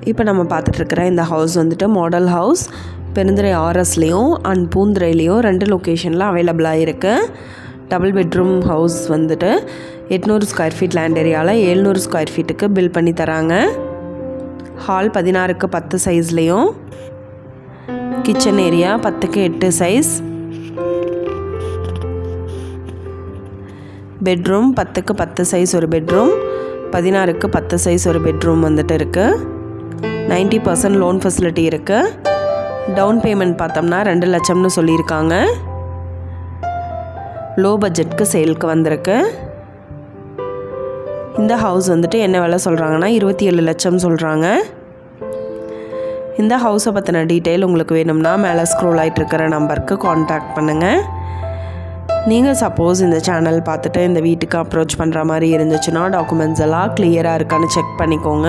இப்போ நம்ம பார்த்துட்ருக்கிற இந்த ஹவுஸ் வந்துட்டு மாடல் ஹவுஸ் பெருந்துறை ஆர்எஸ்லேயும் அண்ட் பூந்துறையிலையும் ரெண்டு லொக்கேஷனில் அவைலபிளாக இருக்குது டபுள் பெட்ரூம் ஹவுஸ் வந்துட்டு எட்நூறு ஸ்கொயர் ஃபீட் லேண்ட் ஏரியாவில் ஏழ்நூறு ஸ்கொயர் ஃபீட்டுக்கு பில் பண்ணி தராங்க. ஹால் பதினாறுக்கு பத்து சைஸ்லேயும் கிச்சன் ஏரியா பத்துக்கு எட்டு சைஸ் பெட்ரூம் பத்துக்கு பத்து சைஸ் ஒரு பெட்ரூம் பதினாறுக்கு பத்து சைஸ் ஒரு பெட்ரூம் வந்துட்டு இருக்குது நைன்ட்டி பர்சன்ட் லோன் ஃபெசிலிட்டி இருக்குது டவுன் பேமெண்ட் பார்த்தோம்னா ரெண்டு லட்சம்னு சொல்லியிருக்காங்க. லோ பட்ஜெட்க்கு சேலுக்கு வந்திருக்கு. இந்த ஹவுஸ் வந்துட்டு என்ன விலை சொல்கிறாங்கன்னா இருபத்தி ஏழு லட்சம் சொல்கிறாங்க இந்த ஹவுஸை பற்றின டீட்டெயில் உங்களுக்கு வேணும்னா மேலே ஸ்க்ரோல் ஆகிட்டு இருக்கிற நம்பருக்கு காண்டாக்ட் பண்ணுங்கள் நீங்கள் சப்போஸ் இந்த சேனல் பார்த்துட்டு இந்த வீட்டுக்கு அப்ரோச் பண்ணுற மாதிரி இருந்துச்சுன்னா டாக்குமெண்ட்ஸ் எல்லாம் கிளியராக இருக்கான்னு செக் பண்ணிக்கோங்க.